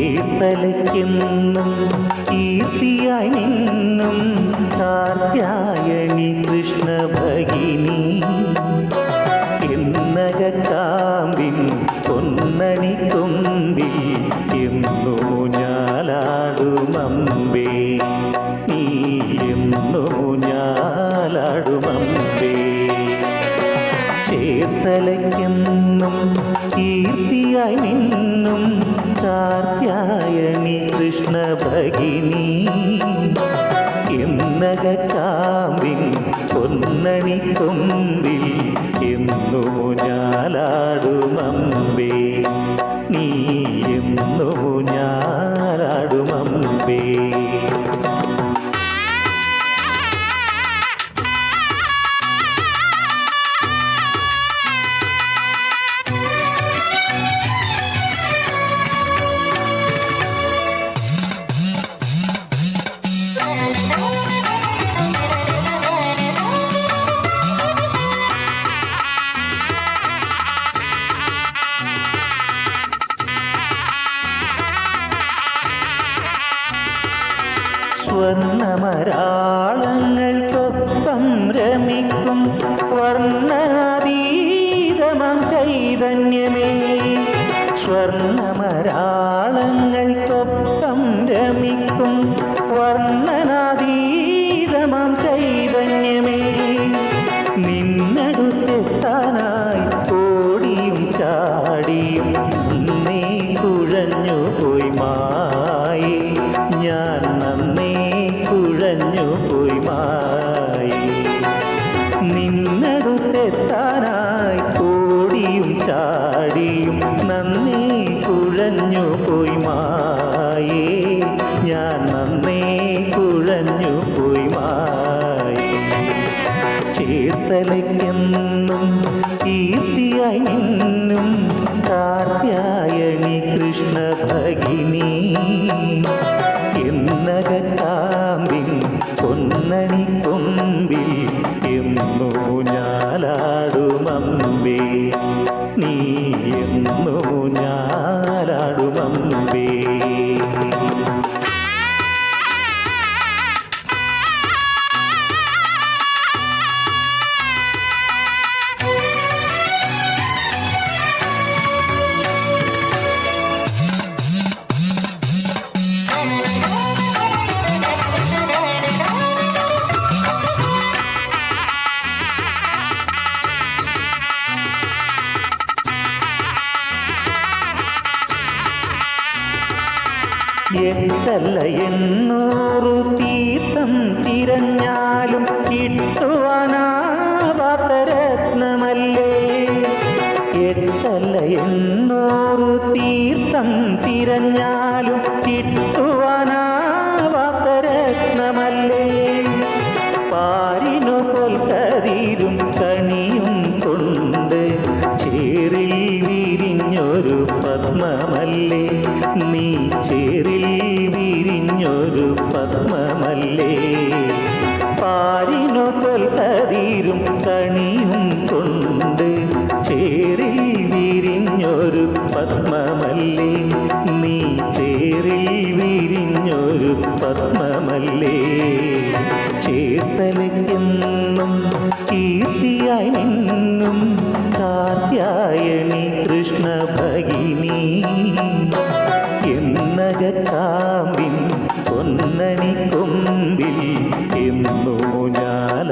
ചേർത്തലയ്ക്കെന്നും കീർത്തിയായി നിന്നും കാർത്യായണി കൃഷ്ണ ഭഗിനി എന്നകക്കാമ്പിൻ പൊന്നണി കൊമ്പിൽ എന്നു ഞാലാടുമമ്പേ. നീ എന്നു ഞാലാടുമമ്പേ. ചേർത്തലയ്ക്കെന്നും കീർത്തിയായി നിന്നും കാർത്യായണി കൃഷ്ണ ഭഗിനി. എന്നകക്കാമ്പിൻ പൊന്നണി കൊമ്പിൽ എന്നു ഞാലാടുമമ്പേ നീ എന്നു ഞാലാടുമമ്പേ ചാടിയും നന്ദി കുഴഞ്ഞു പോയി മായേ. ഞാൻ നന്ദി കുഴഞ്ഞു പോയി മായേ. ചേർത്തലയ്ക്കെന്നും കീർത്തിയായി നിന്നും കാർത്യായണി കൃഷ്ണ ഭഗിനി എട്ടല്ല എണ്ണൂറു തീർത്ഥം തിരഞ്ഞാലും കിട്ടുവാനാവാത്ത പത്മമല്ലേ? നീ ചേറിൽ വിരിഞ്ഞൊരു പത്മമല്ലേ? ചേർത്തലയ്ക്കെന്നും കീർത്തിയായി നിന്നും കാർത്യായണി കൃഷ്ണ ഭഗിനി എന്നകത്താമ്പിൻ പൊന്നണി കൊമ്പിൽ എന്നു ഞാലാടുമമ്പേ